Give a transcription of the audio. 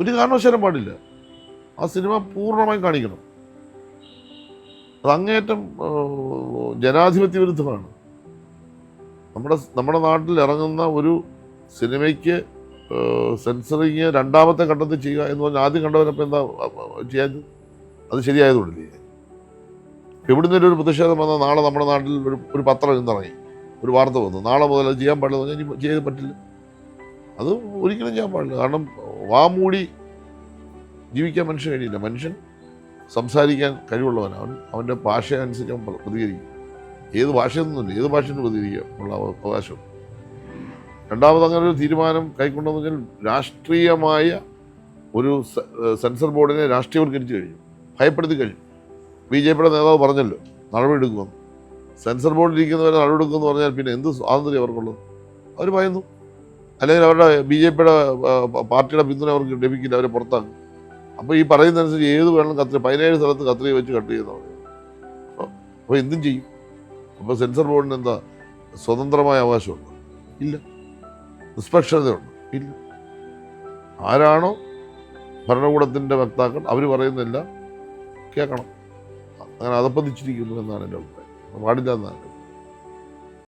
ഒരു കാരണവശാലും പാടില്ല. ആ സിനിമ പൂർണമായും കാണിക്കണം. അത് അങ്ങേയറ്റം ജനാധിപത്യ വിരുദ്ധമാണ്. നമ്മുടെ നമ്മുടെ നാട്ടിൽ ഇറങ്ങുന്ന ഒരു സിനിമയ്ക്ക് സെൻസറിങ് രണ്ടാമത്തെ ഘട്ടത്തിൽ ചെയ്യുക എന്ന് പറഞ്ഞാൽ ആദ്യം കണ്ടവരപ്പോൾ എന്താ ചെയ്യാൻ അത് ശരിയായതുകൊണ്ടില്ലേ? എവിടുന്ന് ഒരു പ്രതിഷേധം വന്നാൽ നാളെ നമ്മുടെ നാട്ടിൽ ഒരു ഒരു പത്രം ഇന്നിറങ്ങി. ഒരു വാർത്ത വന്നു. നാളെ മുതൽ അത് ചെയ്യാൻ പാടില്ല എന്ന് പറഞ്ഞാൽ ചെയ്യാൻ പറ്റില്ല. അത് ഒരിക്കലും ചെയ്യാൻ പാടില്ല. കാരണം വാ മൂടി ജീവിക്കാൻ മനുഷ്യൻ കഴിയില്ല. മനുഷ്യൻ സംസാരിക്കാൻ കഴിവുള്ളവൻ. അവൻ അവന്റെ ഭാഷ അനുസരിച്ച് അവൻ പ്രതികരിക്കും. ഏത് ഭാഷയൊന്നുമില്ല ഏത് ഭാഷയും പ്രതികരിക്കാനുള്ള അവ- അവകാശം. രണ്ടാമത് അങ്ങനെ ഒരു തീരുമാനം കൈക്കൊണ്ടെന്ന് വെച്ചാൽ രാഷ്ട്രീയമായ ഒരു സെൻസർ ബോർഡിനെ രാഷ്ട്രീയവൽക്കരിച്ച് കഴിഞ്ഞു. ഭയപ്പെടുത്തി കഴിഞ്ഞു. ബി ജെ പിയുടെ നേതാവ് പറഞ്ഞല്ലോ നടപടിയെടുക്കുമെന്ന്. സെൻസർ ബോർഡിൽ ഇരിക്കുന്നവരെ നടപടിയെടുക്കുമെന്ന് പറഞ്ഞാൽ പിന്നെ എന്ത് സ്വാതന്ത്ര്യം അവർക്കുള്ളത്? അവർ ഭയന്നു. അല്ലെങ്കിൽ അവരുടെ ബി ജെ പിയുടെ പാർട്ടിയുടെ പിന്തുണ അവർക്ക് ലഭിക്കില്ല അവരെ പുറത്താക്കും. അപ്പോൾ ഈ പറയുന്നതനുസരിച്ച് ഏത് വേണം കത്രി പതിനേഴ് സ്ഥലത്ത് കത്രി വെച്ച് കട്ട് ചെയ്യുന്ന അപ്പോൾ എന്തും ചെയ്യും. അപ്പോൾ സെൻസർ ബോർഡിന് എന്താ സ്വതന്ത്രമായ അവകാശമുണ്ട്? ഇല്ല. നിഷ്പക്ഷതയുണ്ട്? ഇല്ല. ആരാണോ ഭരണകൂടത്തിന്റെ വക്താക്കൾ അവർ പറയുന്നില്ല കേൾക്കണം. അങ്ങനെ അതപ്പതിച്ചിരിക്കുന്നു എന്നാണ് എന്റെ അഭിപ്രായം. പാടില്ല എന്നാണ്